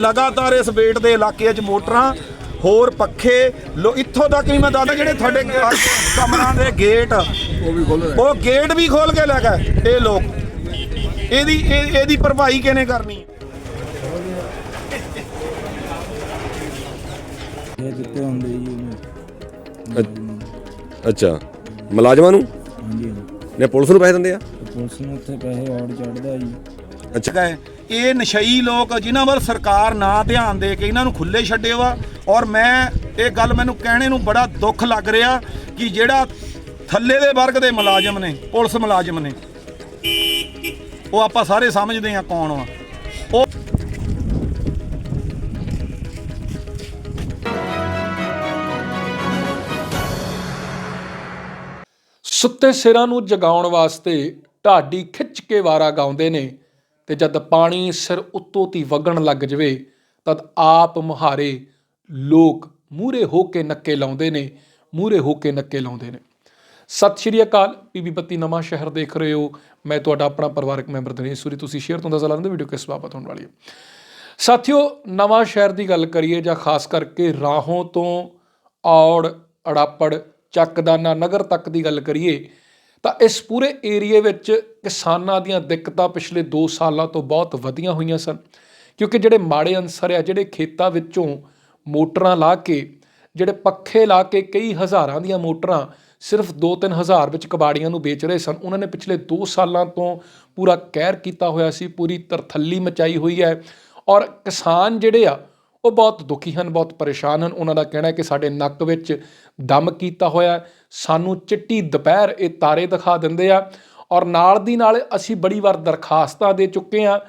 ਲਗਾਤਾਰ ਇਸ ਬੇਟ ਦੇ ਇਲਾਕੇ 'ਚ ਮੋਟਰਾਂ ਹੋਰ ਪੱਖੇ ਲੋ ਇੱਥੋਂ ਤੱਕ ਵੀ ਮੈਂ ਦੱਸਦਾ ਜਿਹੜੇ ਤੁਹਾਡੇ ਕਮਰਾਂ ਦੇ ਗੇਟ ਉਹ ਵੀ ਖੋਲ ਉਹ ਗੇਟ ਵੀ ਖੋਲ ਕੇ ਲੈ ਗਏ। ਇਹ ਲੋਕ ਇਹਦੀ ਇਹ- ਇਹਦੀ ਭਰਪਾਈ ਕਿਹਨੇ ਕਰਨੀ? ਇਹ ਦਿੱਤੇ ਹੁੰਦੇ ਜੀ ਉਹਨੂੰ। ਅੱਛਾ ਮੁਲਾਜ਼ਮਾਂ ਨੂੰ? ਹਾਂਜੀ। ਨੇ ਪੁਲਿਸ ਨੂੰ ਪੈਸੇ ਦਿੰਦੇ ਆ? ਪੁਲਿਸ ਨੂੰ ਉੱਥੇ ਪੈਸੇ ਔੜ ਚੜਦਾ ਜੀ। ਅੱਛਾ। ਗਏ। ਇਹ ਨਸ਼ਈ ਲੋਕ ਜਿਨ੍ਹਾਂ ਵੱਲ ਸਰਕਾਰ ਨਾ ਧਿਆਨ ਦੇ ਕੇ ਇਹਨਾਂ ਨੂੰ ਖੁੱਲੇ ਛੱਡੇ ਵਾ। ਔਰ ਮੈਂ ਇਹ ਗੱਲ ਮੈਨੂੰ ਕਹਿਣੇ ਨੂੰ ਬੜਾ ਦੁੱਖ ਲੱਗ ਰਿਹਾ ਕਿ ਜਿਹੜਾ ਥੱਲੇ ਦੇ ਵਰਗ ਦੇ ਮੁਲਾਜ਼ਮ ਨੇ, ਪੁਲਿਸ ਮੁਲਾਜ਼ਮ ਨੇ, ਉਹ ਆਪਾਂ ਸਾਰੇ ਸਮਝਦੇ ਆ ਕੌਣ ਵਾ। ਉਹ ਸੁੱਤੇ ਸਿਰਾਂ ਨੂੰ ਜਗਾਉਣ ਵਾਸਤੇ ਢਾਡੀ ਖਿੱਚ ਕੇ ਵਾਰਾ ਗਾਉਂਦੇ ਨੇ। ਤੇ ਜਦ ਪਾਣੀ ਸਿਰ ਉੱਤੋਂ ਤੀ ਵਗਣ ਲੱਗ ਜਵੇ, ਤਦ ਆਪ ਮੁਹਾਰੇ ਲੋਕ ਮੂਰੇ ਹੋ ਕੇ ਨੱਕੇ ਲਾਉਂਦੇ ਨੇ ਮੂਰੇ ਹੋ ਕੇ ਨੱਕੇ ਲਾਉਂਦੇ ਨੇ। ਸਤਿ ਸ਼੍ਰੀ ਅਕਾਲ ਪੀਬੀ ਬੱਤੀ ਨਵਾਂ ਸ਼ਹਿਰ ਦੇਖ ਰਹੇ ਹੋ। ਮੈਂ ਤੁਹਾਡਾ ਆਪਣਾ ਪਰਿਵਾਰਕ ਮੈਂਬਰ ਦਿਨੇਸ਼ ਸੂਰੀ, ਤੁਸੀਂ ਸ਼ੇਅਰ ਤੋਂ ਦੱਸ ਲਾਉਂਦੇ ਵੀਡੀਓ ਕਿਸ ਬਾਬਤ ਹੋਣ ਵਾਲੀ ਹੈ। ਸਾਥੀਓ, ਨਵਾਂ ਸ਼ਹਿਰ ਦੀ ਗੱਲ ਕਰੀਏ ਜਾਂ ਖਾਸ ਕਰਕੇ ਰਾਹੋਂ ਤੋਂ ਔੜ, ਅੜਾਪੜ, ਚੱਕਦਾਨਾ ਨਗਰ ਤੱਕ ਦੀ ਗੱਲ ਕਰੀਏ ਤਾਂ ਇਸ ਪੂਰੇ ਏਰੀਏ ਵਿੱਚ ਕਿਸਾਨਾਂ ਦੀਆਂ ਦਿੱਕਤਾਂ ਪਿਛਲੇ 2 ਸਾਲਾਂ ਤੋਂ ਬਹੁਤ ਵਧੀਆਂ ਹੋਈਆਂ ਸਨ। ਕਿਉਂਕਿ ਜਿਹੜੇ ਮਾੜੇ ਅਨਸਰ ਆ, ਜਿਹੜੇ ਖੇਤਾਂ ਵਿੱਚੋਂ ਮੋਟਰਾਂ ਲਾ ਕੇ, ਜਿਹੜੇ ਪੱਖੇ ਲਾ ਕੇ ਕਈ ਹਜ਼ਾਰਾਂ ਦੀਆਂ ਮੋਟਰਾਂ ਸਿਰਫ 2-3 ਹਜ਼ਾਰ ਵਿੱਚ ਕਬਾੜੀਆਂ ਨੂੰ ਵੇਚ ਰਹੇ ਸਨ, ਉਹਨਾਂ ਨੇ ਪਿਛਲੇ 2 ਸਾਲਾਂ ਤੋਂ ਪੂਰਾ ਕਹਿਰ ਕੀਤਾ ਹੋਇਆ ਸੀ, ਪੂਰੀ ਤਰਥੱਲੀ ਮਚਾਈ ਹੋਈ ਹੈ। ਔਰ ਕਿਸਾਨ ਜਿਹੜੇ ਆ ਉਹ ਬਹੁਤ ਦੁਖੀ ਹਨ, ਬਹੁਤ ਪਰੇਸ਼ਾਨ ਹਨ। ਉਹਨਾਂ ਦਾ ਕਹਿਣਾ ਹੈ ਕਿ ਸਾਡੇ ਨੱਕ ਵਿੱਚ ਦਮ ਕੀਤਾ ਹੋਇਆ ਸਾਨੂੰ ਚਿੱਟੀ ਦੁਪਹਿਰ ਇਹ ਤਾਰੇ ਦਿਖਾ ਦਿੰਦੇ ਆ ਔਰ ਨਾਲ ਦੀ ਨਾਲ ਅਸੀਂ ਬੜੀ ਵਾਰ ਦਰਖਾਸਤਾਂ ਦੇ ਚੁੱਕੇ ਆ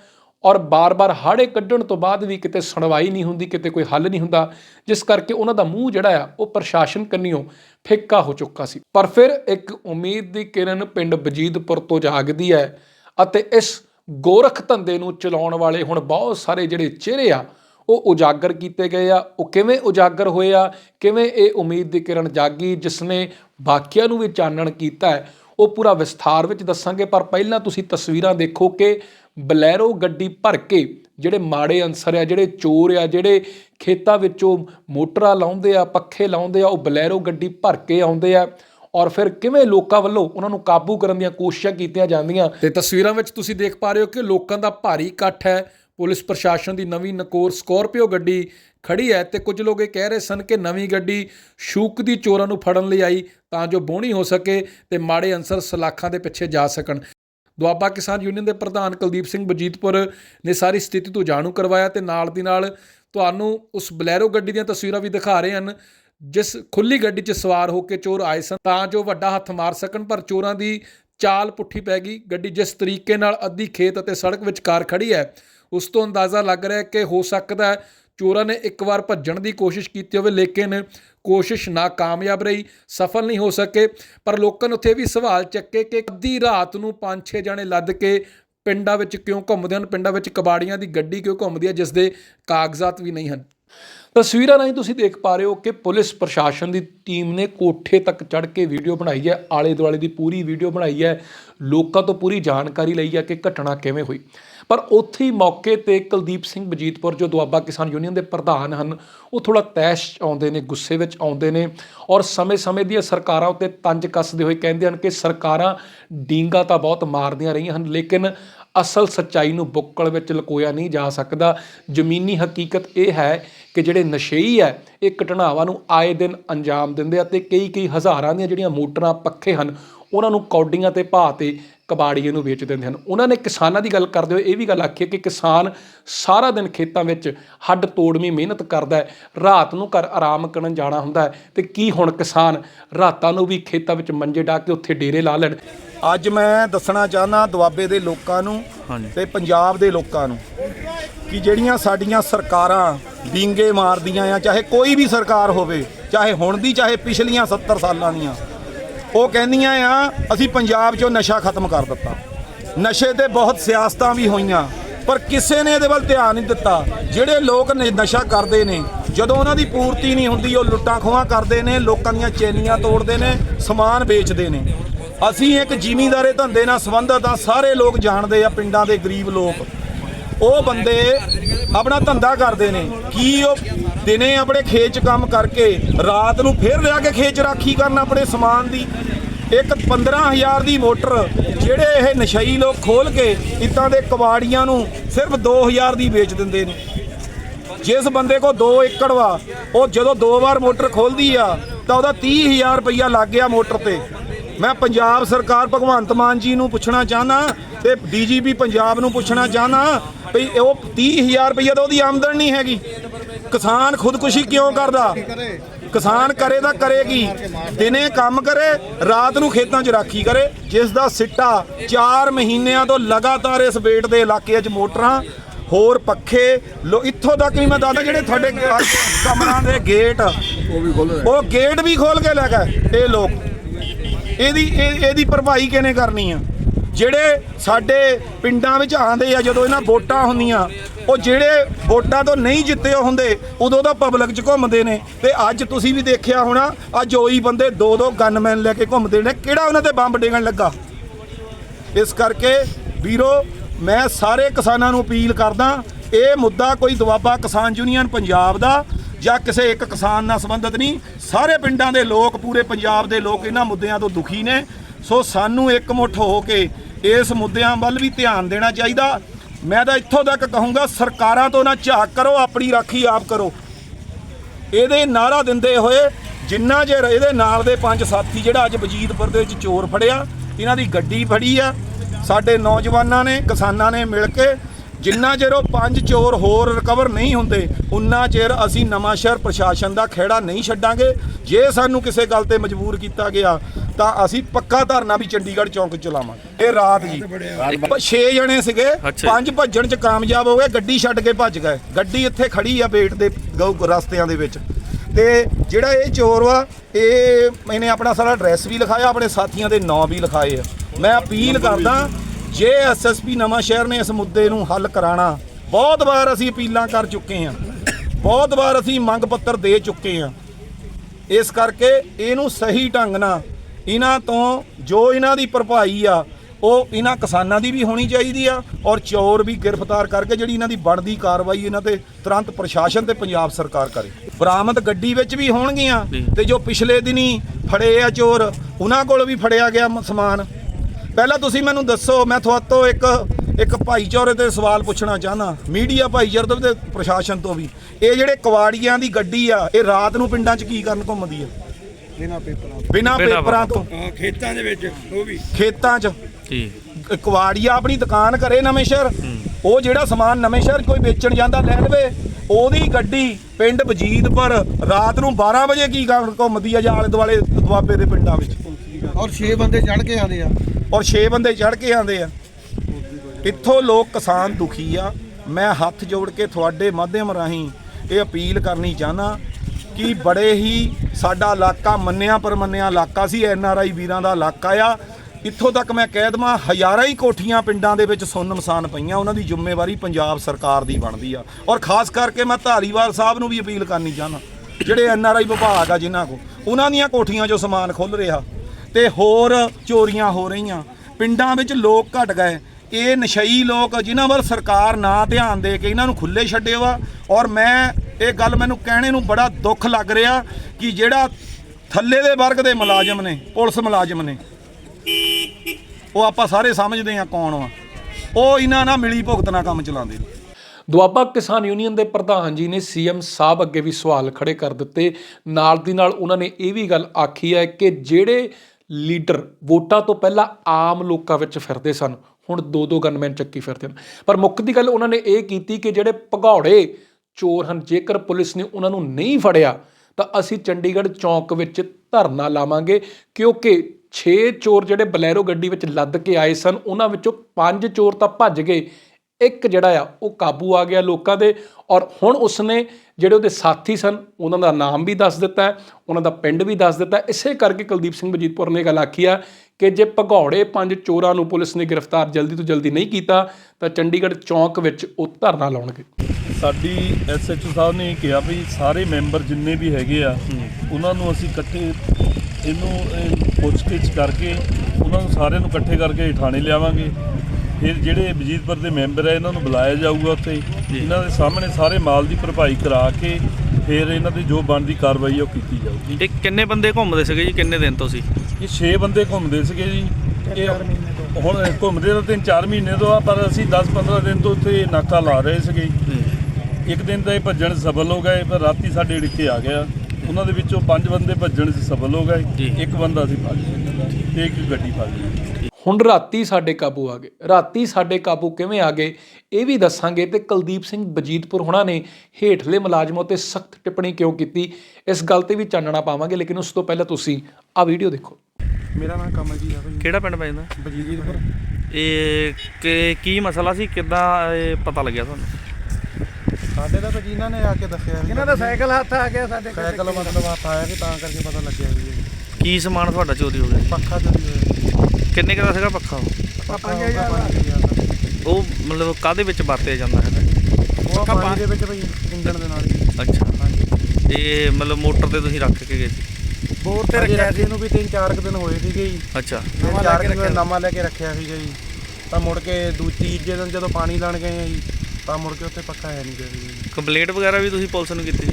ਔਰ ਬਾਰ-ਬਾਰ ਹਾੜੇ ਕੱਢਣ ਤੋਂ ਬਾਅਦ ਵੀ ਕਿਤੇ ਸੁਣਵਾਈ ਨਹੀਂ ਹੁੰਦੀ, ਕਿਤੇ ਕੋਈ ਹੱਲ ਨਹੀਂ ਹੁੰਦਾ। ਜਿਸ ਕਰਕੇ ਉਹਨਾਂ ਦਾ ਮੂੰਹ ਜਿਹੜਾ ਆ, ਉਹ ਪ੍ਰਸ਼ਾਸਨ ਕੰਨਿਓ ਫਿੱਕਾ ਹੋ ਚੁੱਕਾ ਸੀ। ਪਰ ਫਿਰ ਇੱਕ ਉਮੀਦ ਦੀ ਕਿਰਨ ਪਿੰਡ ਬਜੀਦਪੁਰ ਤੋਂ ਜਾਗਦੀ ਹੈ ਅਤੇ ਇਸ ਗੋਰਖ ਧੰਦੇ ਨੂੰ ਚਲਾਉਣ ਵਾਲੇ ਹੁਣ ਬਹੁਤ ਸਾਰੇ ਜਿਹੜੇ ਚਿਹਰੇ ਆ ਉਹ ਉਜਾਗਰ ਕੀਤੇ ਗਏ ਆ, ਉਹ ਕਿਵੇਂ ਉਜਾਗਰ ਹੋਏ ਆ, ਕਿਵੇਂ ਇਹ ਉਮੀਦ ਦੀ ਕਿਰਨ ਜਾਗੀ, ਜਿਸ ਨੇ ਬਾਕੀਆਂ ਨੂੰ ਵੀ ਚਾਨਣ ਕੀਤਾ ਹੈ, ਉਹ ਪੂਰਾ ਵਿਸਥਾਰ ਵਿੱਚ ਦੱਸਾਂਗੇ। ਪਰ ਪਹਿਲਾਂ ਤੁਸੀਂ ਤਸਵੀਰਾਂ ਦੇਖੋ ਕਿ ਬਲੈਰੋ ਗੱਡੀ ਭਰ ਕੇ ਜਿਹੜੇ ਮਾੜੇ ਅਨਸਰ ਆ, ਜਿਹੜੇ ਚੋਰ ਆ, ਜਿਹੜੇ ਖੇਤਾਂ ਵਿੱਚੋਂ ਮੋਟਰਾਂ ਲਾਉਂਦੇ ਆ, ਪੱਖੇ ਲਾਉਂਦੇ ਆ, ਉਹ ਬਲੈਰੋ ਗੱਡੀ ਭਰ ਕੇ ਆਉਂਦੇ ਆ ਔਰ ਫਿਰ ਕਿਵੇਂ ਲੋਕਾਂ ਵੱਲੋਂ ਉਹਨਾਂ ਨੂੰ ਕਾਬੂ ਕਰਨ ਦੀਆਂ ਕੋਸ਼ਿਸ਼ਾਂ ਕੀਤੀਆਂ ਜਾਂਦੀਆਂ। ਤੇ ਤਸਵੀਰਾਂ ਵਿੱਚ ਤੁਸੀਂ ਦੇਖ ਪਾ ਰਹੇ ਹੋ ਕਿ ਲੋਕਾਂ ਦਾ ਭਾਰੀ ਇਕੱਠ ਹੈ। ਪੁਲਿਸ ਪ੍ਰਸ਼ਾਸਨ ਦੀ ਨਵੀਂ ਨਕੋਰ ਸਕੋਰਪੀਓ ਗੱਡੀ ਖੜੀ ਹੈ ਤੇ ਕੁਝ ਲੋਕ ਇਹ ਕਹਿ ਰਹੇ ਸਨ ਕਿ ਨਵੀਂ ਗੱਡੀ ਸ਼ੂਕ ਦੀ ਚੋਰਾਂ ਨੂੰ ਫੜਨ ਲਈ ਆਈ ਤਾਂ ਜੋ ਬੋਣੀ ਹੋ ਸਕੇ ਤੇ ਮਾੜੇ ਅਨਸਰ ਸਲਾਖਾਂ ਦੇ ਪਿੱਛੇ ਜਾ ਸਕਣ। ਦੁਆਬਾ ਕਿਸਾਨ ਯੂਨੀਅਨ ਦੇ ਪ੍ਰਧਾਨ ਕੁਲਦੀਪ ਸਿੰਘ ਬਜੀਤਪੁਰ ਨੇ ਸਾਰੀ ਸਥਿਤੀ ਤੋਂ ਜਾਣੂ ਕਰਵਾਇਆ ਤੇ ਨਾਲ ਦੀ ਨਾਲ ਤੁਹਾਨੂੰ ਉਸ ਬਲੈਰੋ ਗੱਡੀ ਦੀਆਂ ਤਸਵੀਰਾਂ ਵੀ ਦਿਖਾ ਰਹੇ ਹਨ, ਜਿਸ ਖੁੱਲੀ ਗੱਡੀ 'ਚ ਸਵਾਰ ਹੋ ਕੇ ਚੋਰ ਆਏ ਸਨ ਤਾਂ ਜੋ ਵੱਡਾ ਹੱਥ ਮਾਰ ਸਕਣ, ਪਰ ਚੋਰਾਂ ਦੀ ਚਾਲ ਪੁੱਠੀ ਪੈ ਗਈ। ਗੱਡੀ ਜਿਸ ਤਰੀਕੇ ਨਾਲ ਅੱਧੀ ਖੇਤ ਅਤੇ ਸੜਕ ਵਿਚਕਾਰ ਖੜੀ ਹੈ ਉਸ ਤੋਂ ਅੰਦਾਜ਼ਾ ਲੱਗ ਰਿਹਾ ਹੈ ਕਿ ਹੋ ਸਕਦਾ ਹੈ ਚੋਰਾਂ ਨੇ ਇੱਕ ਵਾਰ ਭੱਜਣ ਦੀ ਕੋਸ਼ਿਸ਼ ਕੀਤੀ ਹੋਵੇ, ਲੇਕਿਨ ਕੋਸ਼ਿਸ਼ ਨਾਕਾਮਯਾਬ ਰਹੀ, ਸਫਲ ਨਹੀਂ ਹੋ ਸਕੇ। ਪਰ ਲੋਕਾਂ ਨੂੰ ਉੱਥੇ ਇਹ ਵੀ ਸਵਾਲ ਚੱਕੇ ਕਿ ਅੱਧੀ ਰਾਤ ਨੂੰ ਪੰਜ ਛੇ ਜਣੇ ਲੱਦ ਕੇ ਪਿੰਡਾਂ ਵਿੱਚ ਕਿਉਂ ਘੁੰਮਦੇ ਹਨ? ਪਿੰਡਾਂ ਵਿੱਚ ਕਬਾੜੀਆਂ ਦੀ ਗੱਡੀ ਕਿਉਂ ਘੁੰਮਦੀ ਹੈ ਜਿਸ ਦੇ ਕਾਗਜ਼ਾਤ ਵੀ ਨਹੀਂ ਹਨ? ਤਸਵੀਰਾਂ ਰਾਹੀਂ ਤੁਸੀਂ ਦੇਖ ਪਾ ਰਹੇ ਹੋ ਕਿ ਪੁਲਿਸ ਪ੍ਰਸ਼ਾਸਨ ਦੀ ਟੀਮ ਨੇ ਕੋਠੇ ਤੱਕ ਚੜ੍ਹ ਕੇ ਵੀਡੀਓ ਬਣਾਈ ਹੈ ਆਲੇ ਦੁਆਲੇ ਦੀ ਪੂਰੀ ਵੀਡੀਓ ਬਣਾਈ ਹੈ। ਲੋਕਾਂ ਤੋਂ ਪੂਰੀ ਜਾਣਕਾਰੀ ਲਈ ਹੈ ਕਿ ਘਟਨਾ ਕਿਵੇਂ ਹੋਈ। ਪਰ ਉੱਥੇ ਹੀ ਮੌਕੇ ਤੇ ਕੁਲਦੀਪ ਸਿੰਘ ਬਜੀਤਪੁਰ, ਜੋ ਦੁਆਬਾ ਕਿਸਾਨ ਯੂਨੀਅਨ ਦੇ ਪ੍ਰਧਾਨ ਹਨ, ਉਹ ਥੋੜਾ ਤੈਸ਼ 'ਚ ਆਉਂਦੇ ਨੇ, ਗੁੱਸੇ ਵਿੱਚ ਆਉਂਦੇ ਨੇ ਔਰ ਸਮੇਂ-ਸਮੇਂ ਦੀਆਂ ਸਰਕਾਰਾਂ ਉੱਤੇ ਤੰਜ ਕੱਸਦੇ ਹੋਏ ਕਹਿੰਦੇ ਹਨ ਕਿ ਸਰਕਾਰਾਂ ਡੀਂਗਾ ਤਾਂ ਬਹੁਤ ਮਾਰਦੀਆਂ ਰਹੀਆਂ ਹਨ, ਲੇਕਿਨ ਅਸਲ ਸੱਚਾਈ ਨੂੰ ਬੁੱਕਲ ਵਿੱਚ ਲੁਕੋਇਆ ਨਹੀਂ ਜਾ ਸਕਦਾ। ਜ਼ਮੀਨੀ ਹਕੀਕਤ ਇਹ ਹੈ ਕਿ ਜਿਹੜੇ ਨਸ਼ੇਈ ਹੈ, ਇਹ ਘਟਨਾਵਾਂ ਨੂੰ ਆਏ ਦਿਨ ਅੰਜਾਮ ਦਿੰਦੇ ਆ ਤੇ ਕਈ ਕਈ ਹਜ਼ਾਰਾਂ ਦੀਆਂ ਜਿਹੜੀਆਂ ਮੋਟਰਾਂ ਪੱਖੇ ਹਨ ਉਹਨਾਂ ਨੂੰ ਕੌਡੀਆਂ ਤੇ ਭਾਅ ਤੇ ਕਬਾੜੀਏ ਨੂੰ ਵੇਚ ਦਿੰਦੇ ਹਨ। ਉਹਨਾਂ ਨੇ ਕਿਸਾਨਾਂ ਦੀ ਗੱਲ ਕਰਦੇ ਹੋਏ ਇਹ ਵੀ ਗੱਲ ਆਖੀ ਕਿ ਕਿਸਾਨ ਸਾਰਾ ਦਿਨ ਖੇਤਾਂ ਵਿੱਚ ਹੱਡ ਤੋੜਵੀਂ ਮਿਹਨਤ ਕਰਦਾ ਹੈ ਰਾਤ ਨੂੰ ਘਰ ਆਰਾਮ ਕਰਨ ਜਾਣਾ ਹੁੰਦਾ ਹੈ ਤੇ ਕੀ ਹੁਣ ਕਿਸਾਨ ਰਾਤਾਂ ਨੂੰ ਵੀ ਖੇਤਾਂ ਵਿੱਚ ਮੰਜੇ ਢਾ ਕੇ ਉੱਥੇ ਡੇਰੇ ਲਾ ਲੈਣ? ਅੱਜ ਮੈਂ ਦੱਸਣਾ ਚਾਹਨਾ ਦੁਆਬੇ ਦੇ ਲੋਕਾਂ ਨੂੰ ਤੇ ਪੰਜਾਬ ਦੇ ਲੋਕਾਂ ਨੂੰ ਕਿ ਜਿਹੜੀਆਂ ਸਾਡੀਆਂ ਸਰਕਾਰਾਂ ਡਿੰਗੇ ਮਾਰਦੀਆਂ ਆ ਚਾਹੇ ਕੋਈ ਵੀ ਸਰਕਾਰ ਹੋਵੇ ਚਾਹੇ ਹੁਣ ਦੀ ਚਾਹੇ ਪਿਛਲੀਆਂ 70 ਸਾਲਾਂ ਦੀਆਂ ਉਹ ਕਹਿੰਦੀਆਂ ਆ, ਅਸੀਂ ਪੰਜਾਬ 'ਚੋਂ ਨਸ਼ਾ ਖਤਮ ਕਰ ਦਿੱਤਾ। ਨਸ਼ੇ ਤੇ ਬਹੁਤ ਸਿਆਸਤਾਂ ਵੀ ਹੋਈਆਂ, ਪਰ ਕਿਸੇ ਨੇ ਇਹਦੇ ਵੱਲ ਧਿਆਨ ਨਹੀਂ ਦਿੱਤਾ। ਜਿਹੜੇ ਲੋਕ ਨ- ਨਸ਼ਾ ਕਰਦੇ ਨੇ, ਜਦੋਂ ਉਹਨਾਂ ਦੀ ਪੂਰਤੀ ਨਹੀਂ ਹੁੰਦੀ, ਉਹ ਲੁੱਟਾਂ ਖੋਹਾਂ ਕਰਦੇ ਨੇ, ਲੋਕਾਂ ਦੀਆਂ ਚੈਨੀਆਂ ਤੋੜਦੇ ਨੇ, ਸਮਾਨ ਵੇਚਦੇ ਨੇ। ਅਸੀਂ ਇੱਕ ਜ਼ਿਮੀਂਦਾਰੇ ਧੰਦੇ ਨਾਲ ਸੰਬੰਧਤ ਆ, ਸਾਰੇ ਲੋਕ ਜਾਣਦੇ ਆ, ਪਿੰਡਾਂ ਦੇ ਗਰੀਬ ਲੋਕ। ਉਹ ਬੰਦੇ ਆਪਣਾ ਧੰਦਾ ਕਰਦੇ ਨੇ। ਕੀ ਉਹ ਦਿਨੇ ਆਪਣੇ ਖੇਤ 'ਚ ਕੰਮ ਕਰਕੇ ਰਾਤ ਨੂੰ ਫਿਰ ਲਿਆ ਕੇ ਖੇਤ 'ਚ ਰਾਖੀ ਕਰਨ ਆਪਣੇ ਸਮਾਨ ਦੀ? ਇੱਕ 15000 ਦੀ ਮੋਟਰ ਜਿਹੜੇ ਇਹ ਨਸ਼ਈ ਲੋਕ ਖੋਲ ਕੇ ਇਤਾਂ ਦੇ ਕਬਾੜੀਆਂ ਨੂੰ ਸਿਰਫ 2000 ਦੀ ਵੇਚ ਦਿੰਦੇ ਨੇ। ਜਿਸ ਬੰਦੇ ਕੋ 2 ਏਕੜ ਵਾ, ਉਹ ਜਦੋਂ ਦੋ ਵਾਰ ਮੋਟਰ ਖੋਲਦੀ ਆ, ਤਾਂ ਉਹਦਾ 30000 ਰੁਪਈਆ ਲੱਗ ਗਿਆ ਮੋਟਰ ਤੇ। ਮੈਂ ਪੰਜਾਬ ਸਰਕਾਰ ਭਗਵੰਤ ਮਾਨ ਜੀ ਨੂੰ ਪੁੱਛਣਾ ਚਾਹਨਾ ਤੇ ਡੀਜੀਪੀ ਪੰਜਾਬ ਨੂੰ ਪੁੱਛਣਾ ਚਾਹਨਾ ਵੀ ਉਹ 30000 ਰੁਪਈਆ ਤਾਂ ਉਹਦੀ ਆਮਦਨ ਨਹੀਂ ਹੈਗੀ। ਕਿਸਾਨ ਖੁਦਕੁਸ਼ੀ ਕਿਉਂ ਕਰਦਾ? ਕਿਸਾਨ ਕਰੇ ਤਾਂ ਕਰੇਗੀ। ਦਿਨੇ ਕੰਮ ਕਰੇ, ਰਾਤ ਨੂੰ ਖੇਤਾਂ 'ਚ ਰਾਖੀ ਕਰੇ ਜਿਸ ਦਾ ਸਿੱਟਾ 4 ਮਹੀਨਿਆਂ ਤੋਂ ਲਗਾਤਾਰ ਇਸ ਵੇਟ ਦੇ ਇਲਾਕੇ 'ਚ ਮੋਟਰਾਂ, ਹੋਰ ਪੱਖੇ, ਲੋ, ਇੱਥੋਂ ਤੱਕ ਵੀ ਮੈਂ ਦੱਸਦਾ ਜਿਹੜੇ ਤੁਹਾਡੇ ਕਮਰਾਂ ਦੇ ਗੇਟ, ਉਹ ਉਹ ਗੇਟ ਵੀ ਖੋਲ ਕੇ ਲੈ ਗਏ। ਇਹ ਲੋਕ, ਇਹਦੀ, ਇਹ- ਇਹਦੀ ਭਰਪਾਈ ਕਿਹਨੇ ਕਰਨੀ ਆ? ਜਿਹੜੇ ਸਾਡੇ ਪਿੰਡਾਂ ਵਿੱਚ ਆਉਂਦੇ ਆ, ਜਦੋਂ ਇਹਨਾਂ ਵੋਟਾਂ ਹੁੰਦੀਆਂ, ਉਹ ਜਿਹੜੇ ਵੋਟਾਂ ਤੋਂ ਨਹੀਂ ਜਿੱਤੇ ਹੁੰਦੇ, ਉਦੋਂ ਤਾਂ ਪਬਲਿਕ 'ਚ ਘੁੰਮਦੇ ਨੇ। ਤੇ ਅੱਜ ਤੁਸੀਂ ਵੀ ਦੇਖਿਆ ਹੋਣਾ, ਅੱਜ ਉਹੀ ਬੰਦੇ ਦੋ ਦੋ ਗਨਮੈਨ ਲੈ ਕੇ ਘੁੰਮਦੇ ਨੇ। ਕਿਹੜਾ ਉਹਨਾਂ ਤੇ ਬੰਬ ਡੇਗਣ ਲੱਗਾ? ਇਸ ਕਰਕੇ ਵੀਰੋ, ਮੈਂ ਸਾਰੇ ਕਿਸਾਨਾਂ ਨੂੰ ਅਪੀਲ ਕਰਦਾ, ਇਹ ਮੁੱਦਾ ਕੋਈ ਦੁਆਬਾ ਕਿਸਾਨ ਯੂਨੀਅਨ ਪੰਜਾਬ ਦਾ ਜਾਂ ਕਿਸੇ ਇੱਕ ਕਿਸਾਨ ਨਾਲ ਸੰਬੰਧਿਤ ਨਹੀਂ, ਸਾਰੇ ਪਿੰਡਾਂ ਦੇ ਲੋਕ, ਪੂਰੇ ਪੰਜਾਬ ਦੇ ਲੋਕ ਇਹਨਾਂ ਮੁੱਦਿਆਂ ਤੋਂ ਦੁਖੀ ਨੇ। ਸੋ ਸਾਨੂੰ ਇਕਮੁੱਠ ਹੋ ਕੇ ਇਸ ਮੁੱਦਿਆਂ ਵੱਲ ਵੀ ਧਿਆਨ ਦੇਣਾ ਚਾਹੀਦਾ। ਮੈਂ ਤਾਂ ਇੱਥੋਂ ਤੱਕ ਕਹੂੰਗਾ, ਸਰਕਾਰਾਂ ਤੋਂ ਨਾ ਝਾਕ ਕਰੋ, ਆਪਣੀ ਰਾਖੀ ਆਪ ਕਰੋ। ਇਹਦੇ ਨਾਰਾ ਦਿੰਦੇ ਹੋਏ ਜਿੰਨਾ ਚਿਰ ਇਹਦੇ ਨਾਲ ਦੇ ਪੰਜ ਸਾਥੀ ਜਿਹੜਾ ਅੱਜ ਵਜੀਦਪੁਰ ਦੇ ਵਿੱਚ ਚੋਰ ਫੜਿਆ, ਇਹਨਾਂ ਦੀ ਗੱਡੀ ਫੜੀ ਆ। ਸਾਡੇ ਨੌਜਵਾਨਾਂ ਨੇ, ਕਿਸਾਨਾਂ ਨੇ ਮਿਲ ਕੇ ਜਿੰਨਾ ਚਿਰ ਉਹ ਪੰਜ ਚੋਰ ਹੋਰ ਰਿਕਵਰ ਨਹੀਂ ਹੁੰਦੇ ਉਨਾ ਚਿਰ ਅਸੀਂ ਨਵਾਂ ਸ਼ਹਿਰ ਪ੍ਰਸ਼ਾਸਨ ਦਾ ਖਹਿੜਾ ਨਹੀਂ ਛੱਡਾਂਗੇ। ਜੇ ਸਾਨੂੰ ਕਿਸੇ ਗੱਲ ਤੇ ਮਜਬੂਰ ਕੀਤਾ ਗਿਆ ਤਾਂ ਅਸੀਂ ਪੱਕਾ ਧਰਨਾ ਵੀ ਚੰਡੀਗੜ੍ਹ ਚੌਂਕ 'ਚ ਚਲਾਵਾਂਗੇ। ਇਹ ਰਾਤ ਜੀ। ਪ- ਛੇ ਜਣੇ ਸੀਗੇ ਪੰਜ ਭੱਜਣ 'ਚ ਕਾਮਯਾਬ ਹੋ ਗਏ ਗੱਡੀ ਛੱਡ ਕੇ ਭੱਜ ਗਏ। ਗੱਡੀ ਇੱਥੇ ਖੜੀ ਆ ਬੇਟ ਦੇ ਗਊ ਰਸਤਿਆਂ ਦੇ ਵਿੱਚ। ਤੇ ਜਿਹੜਾ ਇਹ ਚੋਰ ਵਾ ਇਹ ਮੈਨੇ ਆਪਣਾ ਸਾਰਾ ਐਡਰੈਸ ਵੀ ਲਿਖਾਇਆ ਆਪਣੇ ਸਾਥੀਆਂ ਦੇ ਨਾਂ ਵੀ ਲਿਖਾਏ ਆ। ਮੈਂ ਅਪੀਲ ਕਰਦਾ ਜੇ ਐਸਐਸਪੀ ਨਵਾਂ ਸ਼ਹਿਰ ਨੇ ਇਸ ਮੁੱਦੇ ਨੂੰ ਹੱਲ ਕਰਾਣਾ ਬਹੁਤ ਵਾਰ ਅਸੀਂ ਅਪੀਲਾਂ ਕਰ ਚੁੱਕੇ ਹਾਂ। ਬਹੁਤ ਵਾਰ ਅਸੀਂ ਮੰਗ ਪੱਤਰ ਦੇ ਚੁੱਕੇ ਹਾਂ। ਇਸ ਕਰਕੇ ਇਹਨੂੰ ਸਹੀ ਢੰਗ ਨਾਲ ਇਹਨਾਂ ਤੋਂ ਜੋ ਇਹਨਾਂ ਦੀ ਭਰਪਾਈ ਆ ਉਹ ਇਹਨਾਂ ਕਿਸਾਨਾਂ ਦੀ ਵੀ ਹੋਣੀ ਚਾਹੀਦੀ ਆ ਔਰ ਚੋਰ ਵੀ ਗ੍ਰਿਫਤਾਰ ਕਰਕੇ ਜਿਹੜੀ ਇਹਨਾਂ ਦੀ ਬਣਦੀ ਕਾਰਵਾਈ ਇਹਨਾਂ ਤੇ ਤੁਰੰਤ ਪ੍ਰਸ਼ਾਸਨ ਤੇ ਪੰਜਾਬ ਸਰਕਾਰ ਕਰੇ। ਬਰਾਮਦ ਗੱਡੀ ਵਿੱਚ ਵੀ ਹੋਣਗੀਆਂ ਤੇ ਜੋ ਪਿਛਲੇ ਦਿਨੀ ਫੜੇ ਆ ਚੋਰ ਉਹਨਾਂ ਕੋਲ ਵੀ ਫੜਿਆ ਗਿਆ ਸਮਾਨ ਪਹਿਲਾਂ ਤੁਸੀਂ ਮੈਨੂੰ ਦੱਸੋ ਮੈਂ ਤੁਹਾਤੋਂ ਇੱਕ ਇੱਕ ਭਾਈਚਾਰੇ ਤੇ ਸਵਾਲ ਪੁੱਛਣਾ ਚਾਹਨਾ ਮੀਡੀਆ ਭਾਈਚਾਰੇ ਤੋਂ ਵੀ ਤੇ ਪ੍ਰਸ਼ਾਸਨ ਤੋਂ ਵੀ। ਇਹ ਜਿਹੜੇ ਕਵਾੜੀਆਂ ਦੀ ਗੱਡੀ ਆ ਇਹ ਰਾਤ ਨੂੰ ਪਿੰਡਾਂ 'ਚ ਕੀ ਕਰਨ ਘੁੰਮਦੀ ਆ? ਬਿਨਾ ਪੇਪਰਾਂ ਬਿਨਾ ਪੇਪਰਾਂ ਤੋਂ। ਖੇਤਾਂ ਦੇ ਵਿੱਚ ਉਹ ਵੀ। ਖੇਤਾਂ 'ਚ। ਜੀ। ਕਵਾੜੀਆ ਆਪਣੀ ਦੁਕਾਨ ਕਰੇ ਨਵੇਂ ਸ਼ਹਿਰ। ਉਹ ਜਿਹੜਾ ਸਮਾਨ ਨਵੇਂ ਸ਼ਹਿਰ ਕੋਈ ਵੇਚਣ ਜਾਂਦਾ ਲੈ ਲਵੇ। ਉਹਦੀ ਗੱਡੀ ਪਿੰਡ ਵਜੀਦਪੁਰ ਰਾਤ ਨੂੰ 12 ਵਜੇ ਕੀ ਕਰਨ ਘੁੰਮਦੀ ਆ ਜਾਂ ਆਲੇ ਦੁਆਲੇ ਦੁਆਬੇ ਦੇ ਪਿੰਡਾਂ ਵਿੱਚ? ਔਰ 6 ਬੰਦੇ ਚੜ ਕੇ ਆਉਂਦੇ ਆ। ਔਰ 6 ਬੰਦੇ ਚੜ ਕੇ ਆਉਂਦੇ ਆ। ਇੱਥੋਂ ਲੋਕ ਕਿਸਾਨ ਦੁਖੀ ਆ? ਮੈਂ ਹੱਥ ਜੋੜ ਕੇ ਤੁਹਾਡੇ ਮਾਧਿਅਮ ਰਾਹੀਂ ਇਹ ਅਪੀਲ ਕਰਨੀ ਚਾਹਨਾ ਕਿ ਬੜੇ ਹੀ ਸਾਡਾ ਇਲਾਕਾ ਮੰਨਿਆ ਪਰਮੰਨਿਆ ਇਲਾਕਾ ਸੀ, ਐਨ ਆਰ ਆਈ ਵੀਰਾਂ ਦਾ ਇਲਾਕਾ ਆ। ਇੱਥੋਂ ਤੱਕ ਮੈਂ ਕਹਿ ਦਵਾਂ, ਹਜ਼ਾਰਾਂ ਹੀ ਕੋਠੀਆਂ ਪਿੰਡਾਂ ਦੇ ਵਿੱਚ ਸੁੰਨ ਮਸਾਨ ਪਈਆਂ, ਉਹਨਾਂ ਦੀ ਜ਼ਿੰਮੇਵਾਰੀ ਪੰਜਾਬ ਸਰਕਾਰ ਦੀ ਬਣਦੀ ਆ। ਔਰ ਖਾਸ ਕਰਕੇ ਮੈਂ ਧਾਰੀਵਾਲ ਸਾਹਿਬ ਨੂੰ ਵੀ ਅਪੀਲ ਕਰਨੀ ਚਾਹਨਾ ਜਿਹੜੇ ਐਨ ਆਰ ਆਈ ਵਿਭਾਗ ਆ ਜਿਨ੍ਹਾਂ ਕੋ ਉਹਨਾਂ ਦੀਆਂ ਕੋਠੀਆਂ 'ਚੋਂ ਸਮਾਨ ਖੁੱਲ ਰਿਹਾ। ਤੇ ਹੋਰ ਚੋਰੀਆਂ ਹੋ ਰਹੀਆਂ। ਪਿੰਡਾਂ ਵਿੱਚ ਲੋਕ ਘਟ ਗਏ। ਇਹ ਨਸ਼ਈ ਲੋਕ ਜਿਨ੍ਹਾਂ ਵੱਲ ਸਰਕਾਰ ਨਾ ਧਿਆਨ ਦੇ ਕੇ ਇਹਨਾਂ ਨੂੰ ਖੁੱਲੇ ਛੱਡਿਆ ਵਾ ਔਰ ਮੈਂ ਇਹ ਗੱਲ ਮੈਨੂੰ ਕਹਿਣੇ ਨੂੰ ਬੜਾ ਦੁੱਖ ਲੱਗ ਰਿਹਾ ਕਿ ਜਿਹੜਾ ਥੱਲੇ ਦੇ ਵਰਗ ਦੇ ਮੁਲਾਜ਼ਮ ਨੇ, ਪੁਲਿਸ ਮੁਲਾਜ਼ਮ ਨੇ, ਉਹ ਆਪਾਂ ਸਾਰੇ ਸਮਝਦੇ ਆ ਕੌਣ ਵਾ ਉਹ ਇਹਨਾਂ ਨਾਲ ਮਿਲੀ ਭੁਗਤ ਨਾਲ ਕੰਮ ਚਲਾਉਂਦੇ ਨੇ। ਦੁਆਬਾ ਕਿਸਾਨ ਯੂਨੀਅਨ ਦੇ ਪ੍ਰਧਾਨ ਜੀ ਨੇ ਸੀਐਮ ਸਾਹਿਬ ਅੱਗੇ ਵੀ ਸਵਾਲ ਖੜੇ ਕਰ ਦਿੱਤੇ। ਨਾਲ ਦੀ ਨਾਲ ਉਹਨਾਂ ਨੇ ਇਹ ਵੀ ਗੱਲ ਆਖੀ ਹੈ ਕਿ ਜਿਹੜੇ ਲੀਡਰ ਵੋਟਾਂ ਤੋਂ ਪਹਿਲਾਂ ਆਮ ਲੋਕਾਂ ਵਿੱਚ ਫਿਰਦੇ ਸਨ। ਹੁਣ ਦੋ ਦੋ ਗਨਮੈਨ ਚੱਕੀ ਫਿਰਦੇ ਹਨ। ਪਰ ਮੁੱਖ ਦੀ ਗੱਲ ਉਹਨਾਂ ਨੇ ਇਹ ਕੀਤੀ ਕਿ ਜਿਹੜੇ ਭਗੌੜੇ ਚੋਰ ਹਨ, ਜੇਕਰ ਪੁਲਿਸ ਨੇ ਉਹਨਾਂ ਨੂੰ ਨਹੀਂ ਫੜਿਆ, ਤਾਂ ਅਸੀਂ ਚੰਡੀਗੜ੍ਹ ਚੌਂਕ ਵਿੱਚ ਧਰਨਾ ਲਾਵਾਂਗੇ, ਕਿਉਂਕਿ 6 ਚੋਰ ਜਿਹੜੇ ਬਲੈਰੋ ਗੱਡੀ ਵਿੱਚ ਲੱਦ ਕੇ ਆਏ ਸਨ, ਉਹਨਾਂ ਵਿੱਚੋਂ 5 ਚੋਰ ਤਾਂ ਭੱਜ ਗਏ। ਇੱਕ ਜਿਹੜਾ ਆ, ਉਹ ਕਾਬੂ ਆ ਗਿਆ ਲੋਕਾਂ ਦੇ ਔਰ ਹੁਣ ਉਸਨੇ ਜਿਹੜੇ ਉਹਦੇ ਸਾਥੀ ਸਨ, ਉਹਨਾਂ ਦਾ ਨਾਮ ਵੀ ਦੱਸ ਦਿੱਤਾ ਹੈ, ਉਹਨਾਂ ਦਾ ਪਿੰਡ ਵੀ ਦੱਸ ਦਿੱਤਾ ਇਸੇ ਕਰਕੇ ਕੁਲਦੀਪ ਸਿੰਘ ਬਜੀਤਪੁਰ ਨੇ ਗੱਲ ਆਖੀ ਆ ਕਿ ਜੇ ਭਗੌੜੇ ਪੰਜ ਚੋਰਾਂ ਨੂੰ ਪੁਲਿਸ ਨੇ ਗ੍ਰਿਫਤਾਰ ਜਲਦੀ ਤੋਂ ਜਲਦੀ ਨਹੀਂ ਕੀਤਾ, ਤਾਂ ਚੰਡੀਗੜ੍ਹ ਚੌਂਕ ਵਿੱਚ ਉਹ ਧਰਨਾ ਲਾਉਣਗੇ। ਸਾਡੀ ਐਸਐਚਓ ਸਾਹਿਬ ਨੇ ਕਿਹਾ ਵੀ ਸਾਰੇ ਮੈਂਬਰ ਜਿੰਨੇ ਵੀ ਹੈਗੇ ਆ, ਉਹਨਾਂ ਨੂੰ ਅਸੀਂ ਇਕੱਠੇ ਇਹਨੂੰ ਪੁੱਛਗਿੱਛ ਕਰਕੇ, ਉਹਨਾਂ ਨੂੰ ਸਾਰਿਆਂ ਨੂੰ ਇਕੱਠੇ ਕਰਕੇ ਥਾਣੇ ਲਿਆਵਾਂਗੇ। ਫਿਰ ਜਿਹੜੇ ਵਜੀਦਪੁਰ ਦੇ ਮੈਂਬਰ ਆ ਇਹਨਾਂ ਨੂੰ ਬੁਲਾਇਆ ਜਾਊਗਾ ਉੱਥੇ। ਇਹਨਾਂ ਦੇ ਸਾਹਮਣੇ ਸਾਰੇ ਮਾਲ ਦੀ ਭਰਪਾਈ ਕਰਾ ਕੇ ਫਿਰ ਇਹਨਾਂ ਦੀ ਜੋ ਬਣਦੀ ਕਾਰਵਾਈ ਆ ਉਹ ਕੀਤੀ ਜਾਊਗੀ। ਇਹ ਕਿੰਨੇ ਬੰਦੇ ਘੁੰਮਦੇ ਸੀਗੇ ਜੀ? ਕਿੰਨੇ ਦਿਨ ਤੋਂ ਸੀ? ਇਹ 6 ਬੰਦੇ ਘੁੰਮਦੇ ਸੀਗੇ ਜੀ। ਇਹ ਹੁਣ ਘੁੰਮਦੇ ਤਾਂ 3-4 ਮਹੀਨੇ ਤੋਂ ਆ ਪਰ ਅਸੀਂ 10-15 ਦਿਨ ਤੋਂ ਉੱਥੇ ਨਾਕਾ ਲਾ ਰਹੇ ਸੀਗੇ ਇੱਕ ਦਿਨ ਤਾਂ ਇਹ ਭੱਜਣ ਸਫਲ ਹੋ ਗਏ ਪਰ ਰਾਤੀ ਸਾਡੇ ੜਿੱਕੇ ਆ ਗਿਆ। ਉਹਨਾਂ ਦੇ ਵਿੱਚੋਂ ਪੰਜ ਬੰਦੇ ਭੱਜਣ ਸਫਲ ਹੋ ਗਏ। ਇੱਕ ਬੰਦਾ ਅਸੀਂ ਫੜ ਲਿਆ ਤੇ ਇੱਕ ਗੱਡੀ ਫੜ ਲਈ ਹੁਣ ਰਾਤੀ ਸਾਡੇ ਕਾਬੂ ਆ ਗਏ। ਰਾਤੀ ਸਾਡੇ ਕਾਬੂ ਕਿਵੇਂ ਆ ਗਏ ਇਹ ਵੀ ਦੱਸਾਂਗੇ ਤੇ ਕੁਲਦੀਪ ਸਿੰਘ ਬਜੀਤਪੁਰ ਹੁਣਾਂ ਨੇ ਹੇਠਲੇ ਮੁਲਾਜ਼ਮਾਂ ਤੇ ਸਖਤ ਟਿੱਪਣੀ ਕਿਉਂ ਕੀਤੀ ਇਸ ਗੱਲ ਤੇ ਵੀ ਚਾਨਣਾ ਪਾਵਾਂਗੇ ਲੇਕਿਨ ਉਸ ਤੋਂ ਪਹਿਲਾਂ ਤੁਸੀਂ ਆ ਵੀਡੀਓ ਦੇਖੋ। ਮੇਰਾ ਨਾਮ ਕਮਲਜੀਤ ਹੈ ਕਿਹੜਾ ਪਿੰਡ ਪੈ ਜਾਂਦਾ ਭਾਈ ਬਜੀਤਪੁਰ ਇਹ ਕਿ- ਕੀ ਮਸਲਾ ਸੀ ਕਿੱਦਾਂ ਇਹ ਪਤਾ ਲੱਗਿਆ ਤੁਹਾਨੂੰ? ਸਾਡੇ ਦਾ ਭਾਜੀ ਇਹਨਾਂ ਨੇ ਆ ਕੇ ਦੱਸਿਆ ਇਹਨਾਂ ਦਾ ਸਾਈਕਲ ਹੱਥ ਆ ਗਿਆ ਸਾਡੇ ਸਾਈਕਲ ਮਤਲਬ ਹੱਥ ਆਇਆ ਕਿ ਤਾਂ ਕਰਕੇ ਪਤਾ ਲੱਗਿਆ ਵੀ ਕੀ ਸਮਾਨ ਤੁਹਾਡਾ ਚੋਰੀ ਹੋ ਗਿਆ ਜੀ? ਪੱਖਾ ਚੋਰੀ ਹੋਇਆ ਕਿੰਨੇ ਕੁ ਦਾ ਸੀਗਾ ਪੱਖਾ? ਉਹ? ਪੱਖਾ 5000 ਉਹ ਮਤਲਬ ਕਾਦੇ ਵਿੱਚ ਵਰਤਿਆ ਜਾਂਦਾ ਹੈ? ਉਹ ਪਾਣੀ ਦੇ ਵਿੱਚ ਭਾਈ ਇੰਜਣ ਦੇ ਨਾਲ ਹੀ। ਅੱਛਾ। ਹਾਂਜੀ। ਇਹ ਮਤਲਬ ਮੋਟਰ ਤੇ ਤੁਸੀਂ ਰੱਖ ਕੇ ਗਏ ਸੀ? ਬੋਰ ਤੇ ਰੱਖਿਆ ਸੀ। ਇਹਨੂੰ ਵੀ 3-4 ਦਿਨ ਹੋਏ ਸੀਗੇ ਜੀ। ਅੱਛਾ। ਤਿੰਨ ਚਾਰ ਦਿਨ ਨਵਾਂ ਲੈ ਕੇ ਰੱਖਿਆ ਸੀਗਾ ਜੀ। ਤਾਂ ਮੁੜ ਕੇ ਦੂਜੀ ਤੀਜੇ ਦਿਨ ਜਦੋਂ ਪਾਣੀ ਲਾਣ ਗਏ ਆ ਜੀ ਤਾਂ ਮੁੜ ਕੇ ਉੱਥੇ ਪੱਖਾ ਹੈ ਨਹੀਂ ਸੀਗਾ ਜੀ। ਕੰਪਲੇਂਟ ਵਗੈਰਾ ਵੀ ਤੁਸੀਂ ਪੁਲਿਸ ਨੂੰ ਕੀਤੀ ਸੀ?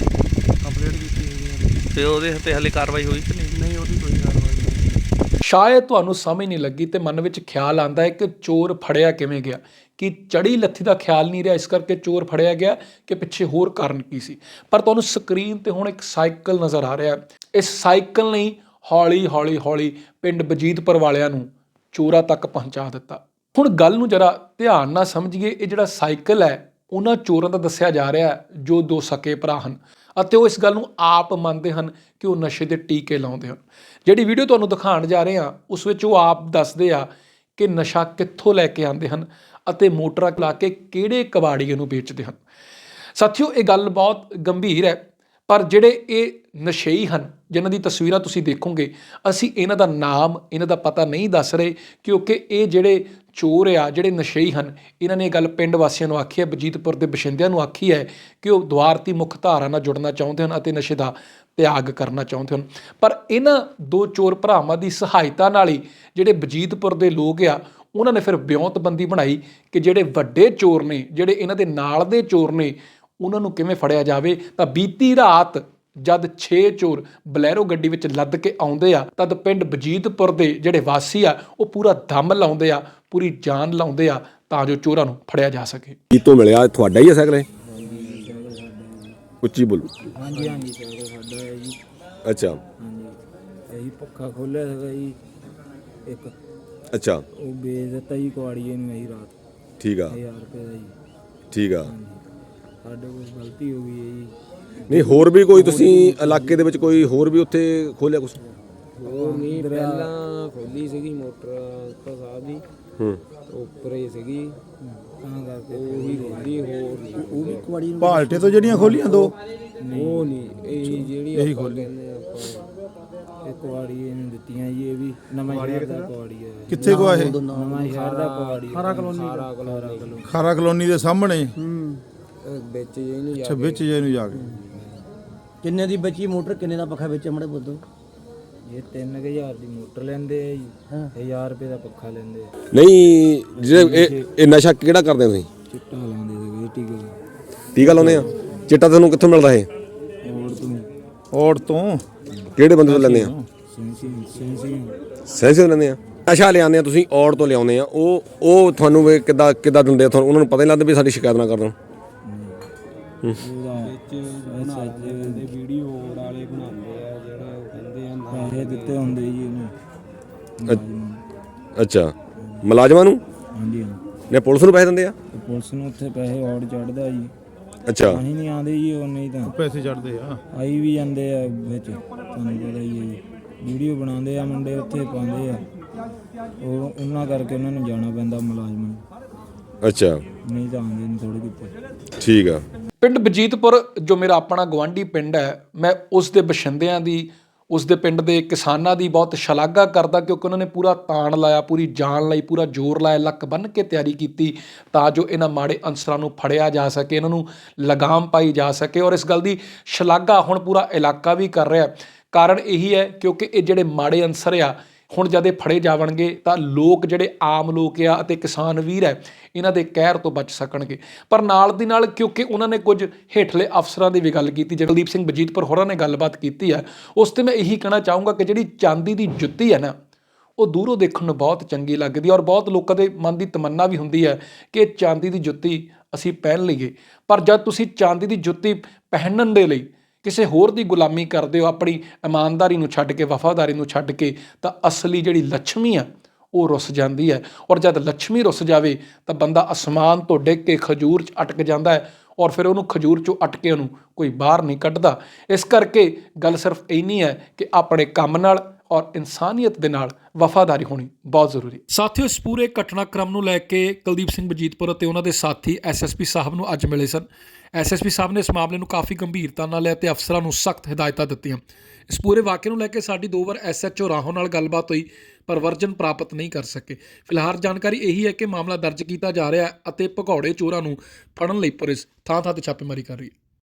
ਕੰਪਲੀਟ ਕੀਤੀ ਜੀ। ਤੇ ਉਹਦੇ ਤੇ ਹਲੇ ਕਾਰਵਾਈ ਹੋਈ ਕਿ ਨਹੀਂ ਨਹੀਂ ਉਹਦੀ ਕੋਈ ਕਾਰਵਾਈ ਨਹੀਂ ਸ਼ਾਇਦ ਤੁਹਾਨੂੰ ਸਮਝ ਨਹੀਂ ਲੱਗੀ ਤੇ ਮਨ ਵਿੱਚ ਖਿਆਲ ਆਂਦਾ ਹੈ ਕਿ ਚੋਰ ਫੜਿਆ ਕਿਵੇਂ ਗਿਆ। ਕਿ ਚੜੀ ਲੱਥੀ ਦਾ ਖਿਆਲ ਨਹੀਂ ਰਿਹਾ ਇਸ ਕਰਕੇ ਚੋਰ ਫੜਿਆ ਗਿਆ ਕਿ ਪਿੱਛੇ ਹੋਰ ਕਾਰਨ ਕੀ ਸੀ। ਪਰ ਤੁਹਾਨੂੰ ਸਕਰੀਨ ਤੇ ਹੁਣ ਇੱਕ ਸਾਈਕਲ ਨਜ਼ਰ ਆ ਰਿਹਾ। ਇਸ ਸਾਈਕਲ ਨੇ ਹੌਲੀ ਹੌਲੀ ਹੌਲੀ ਪਿੰਡ ਬਜੀਤਪੁਰ ਵਾਲਿਆਂ ਨੂੰ ਚੋਰਾਂ ਤੱਕ ਪਹੁੰਚਾ ਦਿੱਤਾ। ਹੁਣ ਗੱਲ ਨੂੰ ਜਰਾ ਧਿਆਨ ਨਾਲ ਸਮਝੀਏ, ਇਹ ਜਿਹੜਾ ਸਾਈਕਲ ਹੈ, ਉਹਨਾਂ ਚੋਰਾਂ ਦਾ ਦੱਸਿਆ ਜਾ ਰਿਹਾ ਜੋ ਦੋ ਸਕੇ ਭਰਾ ਹਨ। ਅਤੇ ਉਹ ਇਸ ਗੱਲ ਨੂੰ ਆਪ ਮੰਨਦੇ ਹਨ ਕਿ ਉਹ ਨਸ਼ੇ ਦੇ ਟੀਕੇ ਲਾਉਂਦੇ ਹਨ। ਜਿਹੜੀ ਵੀਡੀਓ ਤੁਹਾਨੂੰ ਦਿਖਾਉਣ ਜਾ ਰਹੇ ਹਾਂ, ਉਸ ਵਿੱਚ ਉਹ ਆਪ ਦੱਸਦੇ ਆ ਕਿ ਨਸ਼ਾ ਕਿੱਥੋਂ ਲੈ ਕੇ ਆਉਂਦੇ ਹਨ ਅਤੇ ਮੋਟਰਾਂ ਲਾ ਕੇ ਕਿਹੜੇ ਕਬਾੜੀਏ ਨੂੰ ਵੇਚਦੇ ਹਨ। ਸਾਥੀਓ, ਇਹ ਗੱਲ ਬਹੁਤ ਗੰਭੀਰ ਹੈ ਪਰ ਜਿਹੜੇ ਇਹ ਨਸ਼ੇਈ ਹਨ, ਜਿਨ੍ਹਾਂ ਦੀ ਤਸਵੀਰਾਂ ਤੁਸੀਂ ਦੇਖੋਗੇ, ਅਸੀਂ ਇਹਨਾਂ ਦਾ ਨਾਮ, ਇਹਨਾਂ ਦਾ ਪਤਾ ਨਹੀਂ ਦੱਸ ਰਹੇ, ਕਿਉਂਕਿ ਇਹ ਜਿਹੜੇ ਚੋਰ ਆ, ਜਿਹੜੇ ਨਸ਼ੇਈ ਹਨ, ਇਹਨਾਂ ਨੇ ਗੱਲ ਪਿੰਡ ਵਾਸੀਆਂ ਨੂੰ ਆਖੀ ਹੈ, ਬਜੀਤਪੁਰ ਦੇ ਬਸ਼ਿੰਦਿਆਂ ਨੂੰ ਆਖੀ ਹੈ ਕਿ ਉਹ ਦੁਆਰਤੀ ਮੁੱਖ ਧਾਰਾ ਨਾਲ ਜੁੜਨਾ ਚਾਹੁੰਦੇ ਹਨ ਅਤੇ ਨਸ਼ੇ ਦਾ ਤਿਆਗ ਕਰਨਾ ਚਾਹੁੰਦੇ ਹਨ। ਪਰ ਇਹਨਾਂ ਦੋ ਚੋਰ ਭਰਾਵਾਂ ਦੀ ਸਹਾਇਤਾ ਨਾਲ ਹੀ ਜਿਹੜੇ ਬਜੀਤਪੁਰ ਦੇ ਲੋਕ ਆ, ਉਹਨਾਂ ਨੇ ਫਿਰ ਬਿਉਂਤਬੰਦੀ ਬਣਾਈ ਕਿ ਜਿਹੜੇ ਵੱਡੇ ਚੋਰ ਨੇ, ਜਿਹੜੇ ਇਹਨਾਂ ਦੇ ਨਾਲ ਦੇ ਚੋਰ ਨੇ ਉਹਨਾਂ ਨੂੰ ਕਿਵੇਂ ਫੜਿਆ ਜਾਵੇ ਤਾਂ ਬੀਤੀ ਰਾਤ ਜਦ 6 ਚੋਰ ਬਲੈਰੋ ਗੱਡੀ ਵਿੱਚ ਲੱਦ ਕੇ ਆਉਂਦੇ ਆ ਤਦ ਪਿੰਡ ਬਜੀਤਪੁਰ ਦੇ ਜਿਹੜੇ ਵਾਸੀ ਆ ਉਹ ਪੂਰਾ ਦਮ ਲਾਉਂਦੇ ਆ ਪੂਰੀ ਜਾਨ ਲਾਉਂਦੇ ਆ ਤਾਂ ਜੋ ਚੋਰਾਂ ਨੂੰ ਫੜਿਆ ਜਾ ਸਕੇ। ਕੀ ਤੋਂ ਮਿਲਿਆ? ਤੁਹਾਡਾ ਹੀ ਹੈ ਸਾਈਕਲ ਇਹ? ਉੱਚੀ ਬੋਲੋ। ਹਾਂਜੀ ਹਾਂਜੀ ਸਾਈਕਲ ਸਾਡਾ ਹੈ ਜੀ। ਅੱਛਾ। ਹਾਂਜੀ। ਇਹੀ ਪੱਖਾ ਖੋਲਿਆ ਸੀਗਾ ਜੀ। ਇੱਕ ਅੱਛਾ। ਉਹ ਵੇਚ ਦਿੱਤਾ ਜੀ ਕੁਆੜੀਏ ਨੂੰ ਇਹੀ ਰਾਤ। ਠੀਕ ਆ। 1000 ਰੁਪਏ ਦਾ ਜੀ। ਠੀਕ ਆ। ਸਾਡੇ ਕੋਲ ਗਲਤੀ ਹੋ ਗਈ ਹੈ ਜੀ। ਨਹੀਂ ਹੋਰ ਵੀ ਕੋਈ ਤੁਸੀਂ ਇਲਾਕੇ ਦੇ ਵਿੱਚ ਕੋਈ ਹੋਰ ਵੀ ਉੱਥੇ ਖੋਲਿਆ ਕੁਛ? ਹੋਰ ਨਹੀਂ ਪਹਿਲਾਂ ਖੋਲੀ ਸੀਗੀ ਮੋਟਰ ਤਾਂ ਸਾਹਿਬ ਦੀ। ਹੂੰ। ਉੱਪਰ ਹੀ ਸੀਗੀ। ਤਾਂ ਕਰਕੇ ਉਹ ਹੀ ਖੋਲੀ ਹੋਰ ਉਹ ਵੀ ਕੁਆੜੀ ਪਾਲਟੇ ਤੋਂ ਜਿਹੜੀਆਂ ਖੋਲੀਆਂ ਦੋ? ਉਹ ਨਹੀਂ ਇਹ ਜਿਹੜੀ ਇਹੀ ਖੋਲੀ। ਇਹ ਕੁਆੜੀ ਇਹਨੂੰ ਦਿੱਤੀਆਂ ਜੀ ਇਹ ਵੀ ਨਵਾਂ ਸ਼ਹਿਰ ਦਾ ਕੁਆੜੀ ਹੈ। ਕਿੱਥੇ ਕੋ ਇਹ? ਨਵਾਂ ਸ਼ਹਿਰ ਦਾ ਕੁਆੜੀ ਖਾਰਾ ਕਲੋਨੀ ਖਾਰਾ ਕਲੋਨੀ। ਖਾਰਾ ਕਲੋਨੀ ਦੇ ਸਾਹਮਣੇ? ਇਹ ਵਿੱਚ ਜੇ ਜਾ ਅੱਛਾ ਵਿੱਚ ਜੇ ਨੂੰ ਜਾ ਕੇ। ਕਿੰਨੇ ਦੀ ਬਚੀ ਮੋਟਰ ਕਿੰਨੇ ਦਾ ਪੱਖਾ ਵਿੱਚ ਮੜੇ ਬੋਦੋ ਇਹ 3000 ਦੀ ਮੋਟਰ ਲੈਂਦੇ ਆ ਜੀ। 1000 ਰੁਪਏ ਦਾ ਪੱਖਾ ਲੈਂਦੇ ਆ। ਨਹੀਂ ਜਿਹੜੇ ਇਹ ਇਹ ਨਸ਼ਾ ਕਿਹੜਾ ਕਰਦੇ ਹੋ ਤੁਸੀਂ? ਚਿੱਟਾ ਲਾਉਂਦੇ ਸੀਗੇ ਟੀਕੇ ਟੀਕਾ ਲਾਉਂਦੇ ਆ? ਚਿੱਟਾ ਤੁਹਾਨੂੰ ਕਿੱਥੋਂ ਮਿਲਦਾ ਇਹ? ਹੋਰ ਤੋਂ। ਔੜ ਤੋਂ। ਕਿਹੜੇ ਬੰਦੇ ਤੋਂ ਲੈਂਦੇ ਆ? ਸੈਂਸੀ ਸੈਂਸੀ। ਸੈਂਸੇ ਤੋਂ ਲੈਂਦੇ ਆ? ਨਸ਼ਾ ਲਿਆਉਂਦੇ ਆ ਤੁਸੀਂ ਔੜ ਤੋਂ ਲਿਆਉਂਦੇ ਆ। ਉਹ ਉਹ ਤੁਹਾਨੂੰ ਵੀ ਕਿੱਦਾਂ ਕਿੱਦਾਂ ਦਿੰਦੇ ਆ? ਤੁਹਾਨੂੰ ਉਹਨਾਂ ਨੂੰ ਪਤਾ ਨਹੀਂ ਲੱਗਦਾ ਵੀ ਸਾਡੀ ਸ਼ਿਕਾਇਤ ਨਾ ਕਰ ਦੇਣ। ਉਹਦਾ ਵਿੱਚ ਸੱਚ ਦੇ ਵੀਡੀਓ ਵਾਲੇ ਬਣਾਉਂਦੇ ਆ ਜਿਹੜੇ ਉਹ ਕਹਿੰਦੇ ਆ ਪੈਸੇ ਦਿੱਤੇ ਹੁੰਦੇ ਜੀ ਇਹਨੂੰ। ਅੱਛਾ। ਮੁਲਾਜ਼ਮਾਂ ਨੂੰ? ਹਾਂਜੀ ਨੇ ਪੁਲਿਸ ਨੂੰ ਪੈਸੇ ਦਿੰਦੇ ਆ? ਤੇ ਪੁਲਿਸ ਨੂੰ ਉੱਥੇ ਪੈਸੇ ਔੜ ਚੜਦਾ ਜੀ। ਅੱਛਾ। ਅਸੀਂ ਨਹੀਂ ਆਉਂਦੇ ਜੀ ਉਹ ਨਹੀਂ ਤਾਂ। ਪੈਸੇ ਚੜਦੇ ਆ। ਆਈ ਵੀ ਜਾਂਦੇ ਆ ਵਿੱਚ। ਤੁਹਾਨੂੰ ਪਤਾ ਹੀ ਹੈ ਜੀ। ਵੀਡੀਓ ਬਣਾਉਂਦੇ ਆ ਮੁੰਡੇ ਉੱਥੇ ਪਾਉਂਦੇ ਆ। ਉਹ ਉਹਨਾਂ ਕਰਕੇ ਉਹਨਾਂ ਨੂੰ ਜਾਣਾ ਪੈਂਦਾ ਮੁਲਾਜ਼ਮਾਂ ਨੂੰ। ਅੱਛਾ। ਨਹੀਂ ਤਾਂ ਆਉਂਦੇ ਨਹੀਂ ਥੋੜੇ ਕਿਤੇ। ਠੀਕ ਆ। ਪਿੰਡ ਬਜੀਤਪੁਰ ਜੋ ਮੇਰਾ ਆਪਣਾ ਗਵਾਂਢੀ ਪਿੰਡ ਹੈ ਮੈਂ ਉਸ ਦੇ ਬਸ਼ਿੰਦਿਆਂ ਦੀ ਉਸ ਦੇ ਪਿੰਡ ਦੇ ਕਿਸਾਨਾਂ ਦੀ ਬਹੁਤ ਸ਼ਲਾਘਾ ਕਰਦਾ ਕਿਉਂਕਿ ਉਹਨਾਂ ਨੇ ਪੂਰਾ ਤਾਣ ਲਾਇਆ ਪੂਰੀ ਜਾਨ ਲਈ ਪੂਰਾ ਜ਼ੋਰ ਲਾਇਆ ਲੱਕ ਬੰਨ ਕੇ ਤਿਆਰੀ ਕੀਤੀ ਤਾਂ ਜੋ ਇਹਨਾਂ ਮਾੜੇ ਅਨਸਰਾਂ ਨੂੰ ਫੜਿਆ ਜਾ ਸਕੇ ਇਹਨਾਂ ਨੂੰ ਲਗਾਮ ਪਾਈ ਜਾ ਸਕੇ ਔਰ ਇਸ ਗੱਲ ਦੀ ਸ਼ਲਾਘਾ ਹੁਣ ਪੂਰਾ ਇਲਾਕਾ ਵੀ ਕਰ ਰਿਹਾ। ਹੈ। ਕਾਰਨ ਇਹੀ ਹੈ ਕਿਉਂਕਿ ਇਹ ਜਿਹੜੇ ਮਾੜੇ ਅਨਸਰ ਆ ਹੁਣ ਜਦ ਇਹ ਫੜੇ ਜਾਵਣਗੇ ਤਾਂ ਲੋਕ ਜਿਹੜੇ ਆਮ ਲੋਕ ਆ ਅਤੇ ਕਿਸਾਨ ਵੀਰ ਹੈ, ਇਹਨਾਂ ਦੇ ਕਹਿਰ ਤੋਂ ਬਚ ਸਕਣਗੇ। ਪਰ ਨਾਲ ਦੀ ਨਾਲ ਕਿਉਂਕਿ ਉਹਨਾਂ ਨੇ ਕੁਝ ਹੇਠਲੇ ਅਫਸਰਾਂ ਦੀ ਵੀ ਗੱਲ ਕੀਤੀ, ਜਗਦੀਪ ਸਿੰਘ ਬਜੀਤਪੁਰ ਹੋਰਾਂ ਨੇ ਗੱਲਬਾਤ ਕੀਤੀ ਹੈ, ਉਸ ਤੇ ਮੈਂ ਇਹੀ ਕਹਿਣਾ ਚਾਹੂੰਗਾ ਕਿ ਜਿਹੜੀ ਚਾਂਦੀ ਦੀ ਜੁੱਤੀ ਹੈ ਨਾ, ਉਹ ਦੂਰੋਂ ਦੇਖਣ ਨੂੰ ਬਹੁਤ ਚੰਗੀ ਲੱਗਦੀ ਔਰ ਬਹੁਤ ਲੋਕਾਂ ਦੇ ਮਨ ਦੀ ਤਮੰਨਾ ਵੀ ਹੁੰਦੀ ਹੈ ਕਿ ਚਾਂਦੀ ਦੀ ਜੁੱਤੀ ਅਸੀਂ ਪਹਿਨ ਲਈਏ। ਪਰ ਜਦ ਤੁਸੀਂ ਚਾਂਦੀ ਦੀ ਜੁੱਤੀ ਪਹਿਨਣ ਦੇ ਲਈ ਕਿਸੇ ਹੋਰ ਦੀ ਗੁਲਾਮੀ ਕਰਦੇ ਹੋ, ਆਪਣੀ ਇਮਾਨਦਾਰੀ ਨੂੰ ਛੱਡ ਕੇ, ਵਫਾਦਾਰੀ ਨੂੰ ਛੱਡ ਕੇ, ਤਾਂ ਅਸਲੀ ਜਿਹੜੀ ਲੱਛਮੀ ਆ, ਉਹ ਰੁੱਸ ਜਾਂਦੀ ਹੈ। ਔਰ ਜਦ ਲੱਛਮੀ ਰੁੱਸ ਜਾਵੇ, ਤਾਂ ਬੰਦਾ ਅਸਮਾਨ ਤੋਂ ਡਿੱਗ ਕੇ ਖਜੂਰ 'ਚ ਅਟਕ ਜਾਂਦਾ ਹੈ। ਔਰ ਫਿਰ ਉਹਨੂੰ ਖਜੂਰ 'ਚੋਂ ਅਟਕੇ ਉਹਨੂੰ ਕੋਈ ਬਾਹਰ ਨਹੀਂ ਕੱਢਦਾ। ਇਸ ਕਰਕੇ ਗੱਲ ਸਿਰਫ ਇੰਨੀ ਹੈ ਕਿ ਆਪਣੇ ਕੰਮ ਨਾਲ ਔਰ ਇਨਸਾਨੀਅਤ ਦੇ ਨਾਲ ਵਫਾਦਾਰੀ ਹੋਣੀ ਬਹੁਤ ਜ਼ਰੂਰੀ ਹੈ। ਸਾਥੀਓ, ਇਸ ਪੂਰੇ ਘਟਨਾਕ੍ਰਮ ਨੂੰ ਲੈ ਕੇ ਕੁਲਦੀਪ ਸਿੰਘ ਬਜੀਤਪੁਰ ਅਤੇ ਉਹਨਾਂ ਦੇ ਸਾਥੀ ਐਸਐਸਪੀ ਸਾਹਿਬ ਨੂੰ ਅੱਜ ਮਿਲੇ ਸਨ। ਐਸਐਸਪੀ ਸਾਹਿਬ ਨੇ ਇਸ ਮਾਮਲੇ ਨੂੰ ਕਾਫੀ ਗੰਭੀਰਤਾ ਨਾਲ ਲਿਆ ਤੇ ਅਫਸਰਾਂ ਨੂੰ ਸਖਤ ਹਦਾਇਤਾਂ ਦਿੱਤੀਆਂ। ਇਸ ਪੂਰੇ ਵਾਕਿਏ ਨੂੰ ਲੈ ਕੇ ਸਾਡੀ ਦੋ ਵਾਰ ਐਸਐਚਓ ਰਾਹੋਂ ਨਾਲ ਗੱਲਬਾਤ ਹੋਈ। ਪਰਵਰਜਨ ਪ੍ਰਾਪਤ ਨਹੀਂ ਕਰ ਸਕੇ। ਫਿਲਹਾਲ ਜਾਣਕਾਰੀ ਇਹੀ ਹੈ ਕਿ ਮਾਮਲਾ ਦਰਜ ਕੀਤਾ ਜਾ ਰਿਹਾ ਅਤੇ ਭਗੌੜੇ ਚੋਰਾਂ ਨੂੰ ਫੜਨ ਲਈ ਪੁਲਿਸ ਥਾਂ ਥਾਂ ਤੇ ਛਾਪੇਮਾਰੀ ਕਰ ਰਹੀ ਹੈ।